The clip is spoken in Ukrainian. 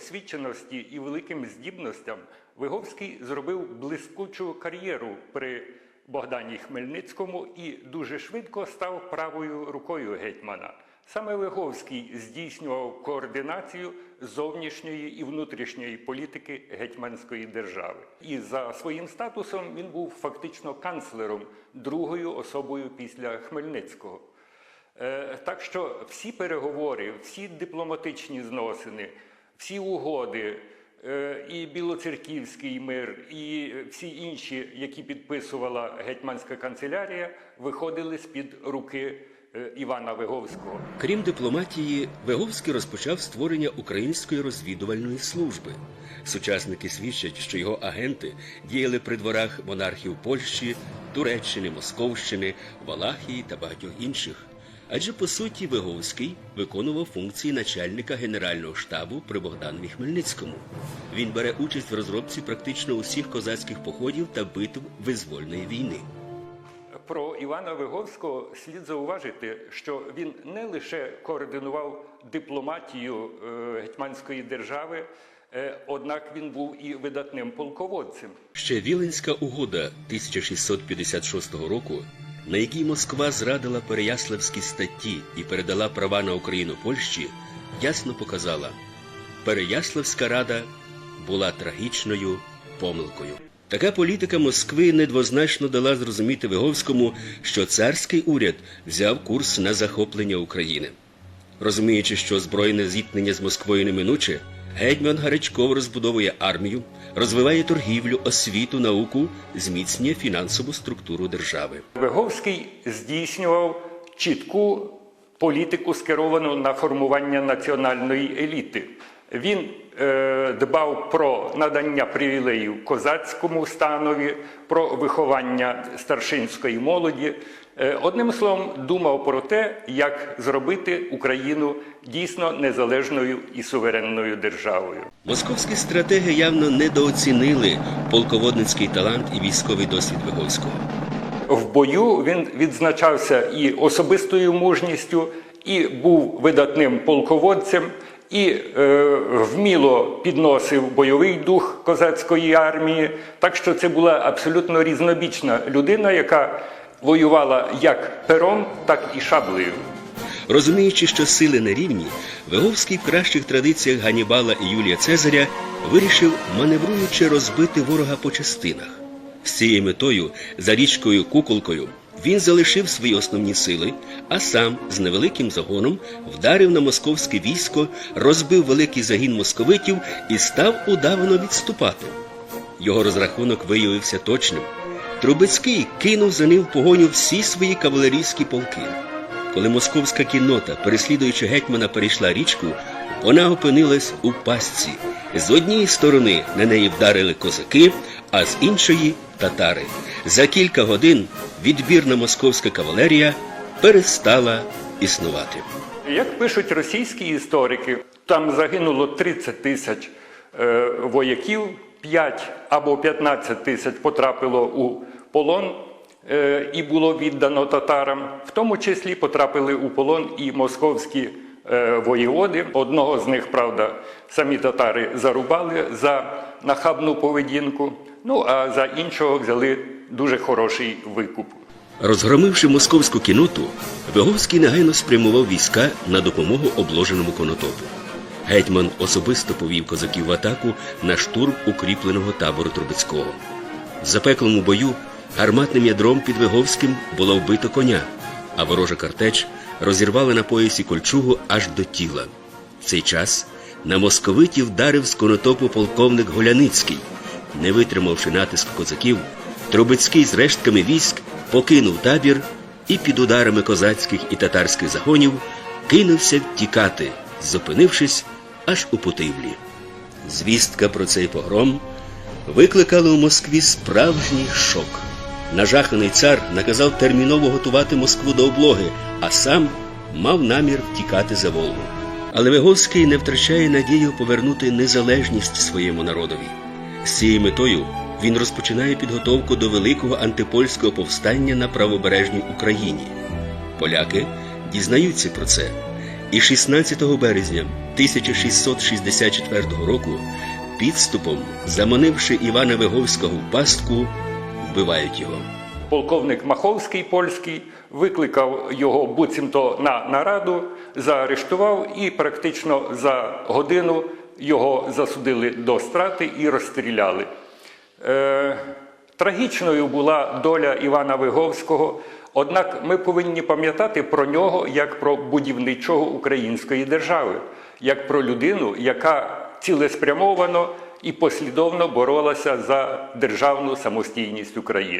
освіченості і великим здібностям Виговський зробив блискучу кар'єру при Богдані Хмельницькому і дуже швидко став правою рукою гетьмана. Саме Виговський здійснював координацію зовнішньої і внутрішньої політики гетьманської держави. І за своїм статусом він був фактично канцлером, другою особою після Хмельницького. Е, Так що всі переговори, всі дипломатичні зносини, всі угоди, е, і Білоцерківський мир, і всі інші, які підписувала гетьманська канцелярія, виходили з-під руки е, Івана Виговського. Крім дипломатії, Виговський розпочав створення української розвідувальної служби. Сучасники свідчать, що його агенти діяли при дворах монархів Польщі, Туреччини, Московщини, Валахії та багатьох інших. Адже по суті Виговський виконував функції начальника генерального штабу при Богданові Хмельницькому. Він бере участь в розробці практично усіх козацьких походів та битв визвольної війни. Про Івана Виговського слід зауважити, що він не лише координував дипломатію е, гетьманської держави, е, однак він був і видатним полководцем. Ще Віленська угода 1656 року, на якій Москва зрадила Переяславські статті і передала права на Україну Польщі, ясно показала, Переяславська рада була трагічною помилкою. Така політика Москви недвозначно дала зрозуміти Виговському, що царський уряд взяв курс на захоплення України. Розуміючи, що збройне зіткнення з Москвою неминуче, гетьман Гарячков розбудовує армію, розвиває торгівлю, освіту, науку, зміцнює фінансову структуру держави. Виговський здійснював чітку політику, скеровану на формування національної еліти. Він е, дбав про надання привілеїв козацькому станові, про виховання старшинської молоді. Е, одним словом, думав про те, як зробити Україну дійсно незалежною і суверенною державою. Московські стратеги явно недооцінили полководницький талант і військовий досвід Виговського. В бою він відзначався і особистою мужністю, і був видатним полководцем, і е, вміло підносив бойовий дух козацької армії. Так що це була абсолютно різнобічна людина, яка воювала як пером, так і шаблею. Розуміючи, що сили не рівні, Виговський в кращих традиціях Ганібала і Юлія Цезаря вирішив, маневруючи, розбити ворога по частинах. З цією метою, за річкою Куколкою, він залишив свої основні сили, а сам з невеликим загоном вдарив на московське військо, розбив великий загін московитів і став удавано відступати. Його розрахунок виявився точним. Трубецький кинув за ним в погоню всі свої кавалерійські полки. Коли московська кіннота, переслідуючи гетьмана, перейшла річку, вона опинилась у пастці. З однієї сторони на неї вдарили козаки, а з іншої татари. За кілька годин відбірна московська кавалерія перестала існувати. Як пишуть російські історики, там загинуло 30 тисяч е, вояків, 5 або 15 тисяч потрапило у полон е, і було віддано татарам. В тому числі потрапили у полон і московські воєводи. Одного з них, правда, самі татари зарубали за нахабну поведінку. Ну а за іншого взяли дуже хороший викуп. Розгромивши московську кіноту, Виговський негайно спрямував війська на допомогу обложеному конотопу. Гетьман особисто повів козаків в атаку на штурм укріпленого табору Трубецького. В запеклому бою гарматним ядром під Виговським було вбито коня, а ворожа картеч розірвали на поясі кольчугу аж до тіла. В цей час на московитів вдарив з конотопу полковник Голяницький. Не витримавши натиску козаків, Трубецький з рештками військ покинув табір і під ударами козацьких і татарських загонів кинувся втікати, зупинившись аж у Путивлі. Звістка про цей погром викликала у Москві справжній шок. Нажаханий цар наказав терміново готувати Москву до облоги, а сам мав намір втікати за Волгу. Але Виговський не втрачає надію повернути незалежність своєму народові. З цією метою він розпочинає підготовку до великого антипольського повстання на правобережній Україні. Поляки дізнаються про це І 16 березня 1664 року підступом, заманивши Івана Виговського в пастку, вбивають його. Полковник Маховський польський викликав його буцімто на нараду, заарештував і практично за годину його засудили до страти і розстріляли. Е, трагічною була доля Івана Виговського, однак ми повинні пам'ятати про нього як про будівничого української держави, як про людину, яка цілеспрямовано і послідовно боролася за державну самостійність України.